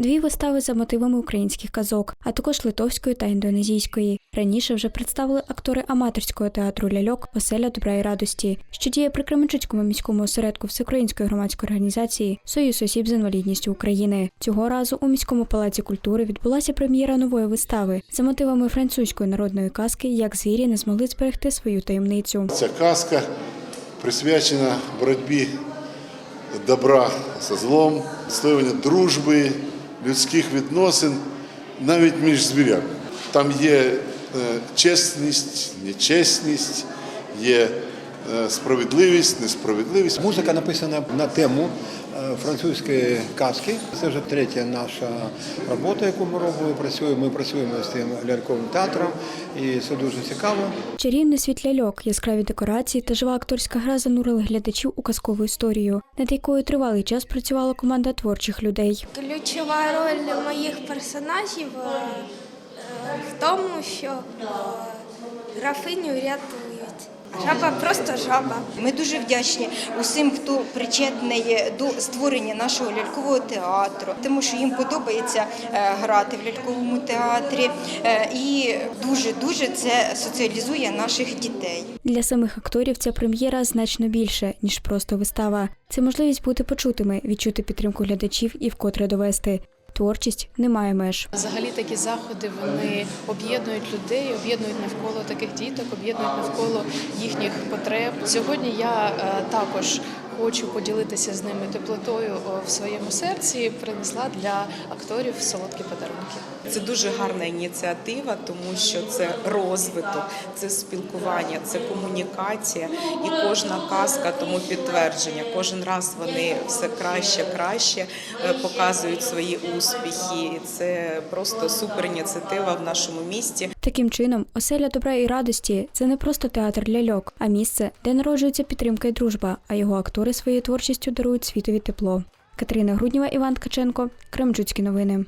Дві вистави за мотивами українських казок, а також литовської та індонезійської. Раніше вже представили актори аматорського театру ляльок Оселя добра і радості, що діє при Кременчуцькому міському осередку Всеукраїнської громадської організації Союз осіб з інвалідністю України. Цього разу у міському палаці культури відбулася прем'єра нової вистави за мотивами французької народної казки Як звірі не змогли зберегти свою таємницю. Ця казка присвячена боротьбі добра зі злом, відстоювання дружби, людських відносин навіть між звірями. Там є е, чесність, нечесність, є справедливість, несправедливість. Музика написана на тему е, французької казки. Це вже третя наша робота, яку ми робимо. Працюємо. Ми працюємо з тим ляльковим театром, і це дуже цікаво. Чарівний світ ляльок, яскраві декорації та жива акторська гра занурили глядачів у казкову історію, над якою тривалий час працювала команда творчих людей. Ключова роль моїх персонажів е, е, в тому, що е, графиню рятують. Жаба просто жаба. Ми дуже вдячні усім, хто причетний до створення нашого лялькового театру, тому що їм подобається е, грати в ляльковому театрі, е, і дуже дуже це соціалізує наших дітей. Для самих акторів ця прем'єра значно більше ніж просто вистава. Це можливість бути почутими, відчути підтримку глядачів і вкотре довести. Творчість не має меж. Взагалі такі заходи вони об'єднують людей, об'єднують навколо таких діток, об'єднують навколо їхніх потреб. Сьогодні я е, також хочу поділитися з ними теплотою в своєму серці. Принесла для акторів солодкі подарунки. Це дуже гарна ініціатива, тому що це розвиток, це спілкування, це комунікація, і кожна казка тому підтвердження. Кожен раз вони все краще, краще е, показують свої успіхи. І Це просто супер ініціатива в нашому місті. Таким чином, оселя добра і радості це не просто театр ляльок, а місце, де народжується підтримка і дружба, а його актори своєю творчістю дарують світові тепло. Катерина Грудніва, Іван Ткаченко, Кремчуцькі новини.